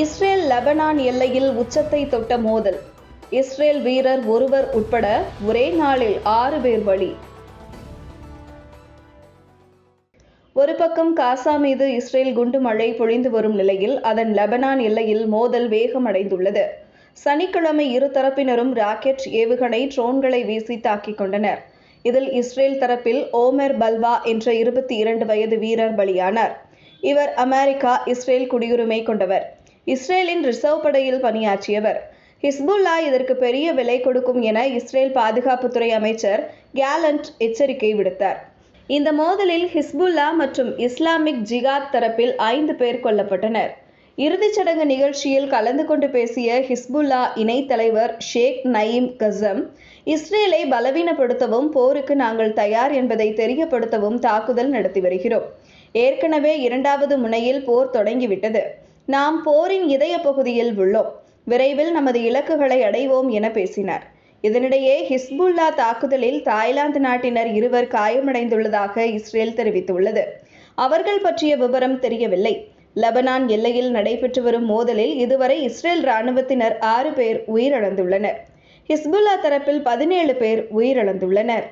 Israel Lebanon எல்லையில் உச்சத்தை தொட்ட மோதல். இஸ்ரேல் வீரர் ஒருவர் உட்பட ஒரே நாளில் ஆறு பேர் பலி. ஒரு பக்கம் காசா மீது இஸ்ரேல் குண்டு மழை பொழிந்து வரும் நிலையில் அதன் லெபனான் எல்லையில் மோதல் வேகமடைந்துள்ளது சனிக்கிழமை இரு தரப்பினரும் ராக்கெட் ஏவுகணை ட்ரோன்களை வீசி தாக்கிக் கொண்டனர். இதில் இஸ்ரேல் தரப்பில் ஓமர் பல்வா என்ற இருபத்தி இரண்டு வயது வீரர் பலியானார். இவர் அமெரிக்கா இஸ்ரேல் குடியுரிமை கொண்டவர். இஸ்ரேலின் ரிசர்வ் படையில் பணியாற்றியவர். ஹிஸ்புல்லா இதற்கு பெரிய விலை கொடுக்கும் என இஸ்ரேல் பாதுகாப்புத்துறை அமைச்சர் கேலண்ட் எச்சரிக்கை விடுத்தார். இந்த மோதலில் ஹிஸ்புல்லா மற்றும் இஸ்லாமிக் ஜிகாத் தரப்பில் ஐந்து பேர் கொல்லப்பட்டனர். இறுதிச் சடங்கு நிகழ்ச்சியில் கலந்து கொண்டு பேசிய ஹிஸ்புல்லா இணைத் தலைவர் ஷேக் நயீம் கசம் இஸ்ரேலை பலவீனப்படுத்தவும் போருக்கு நாங்கள் தயார் என்பதை தெரியப்படுத்தவும் தாக்குதல் நடத்தி வருகிறோம். ஏற்கனவே இரண்டாவது முனையில் போர் தொடங்கிவிட்டது. நாம் போரின் இதய பகுதியில் உள்ளோம். விரைவில் நமது இலக்குகளை அடைவோம் என பேசினார். இதனிடையே ஹிஸ்புல்லா தாக்குதலில் தாய்லாந்து நாட்டினர் இருவர் காயமடைந்துள்ளதாக இஸ்ரேல் தெரிவித்துள்ளது. அவர்கள் பற்றிய விவரம் தெரியவில்லை. லெபனான் எல்லையில் நடைபெற்று வரும் மோதலில் இதுவரை இஸ்ரேல் இராணுவத்தினர் ஆறு பேர் உயிரிழந்துள்ளனர். ஹிஸ்புல்லா தரப்பில் பதினேழு பேர் உயிரிழந்துள்ளனர்.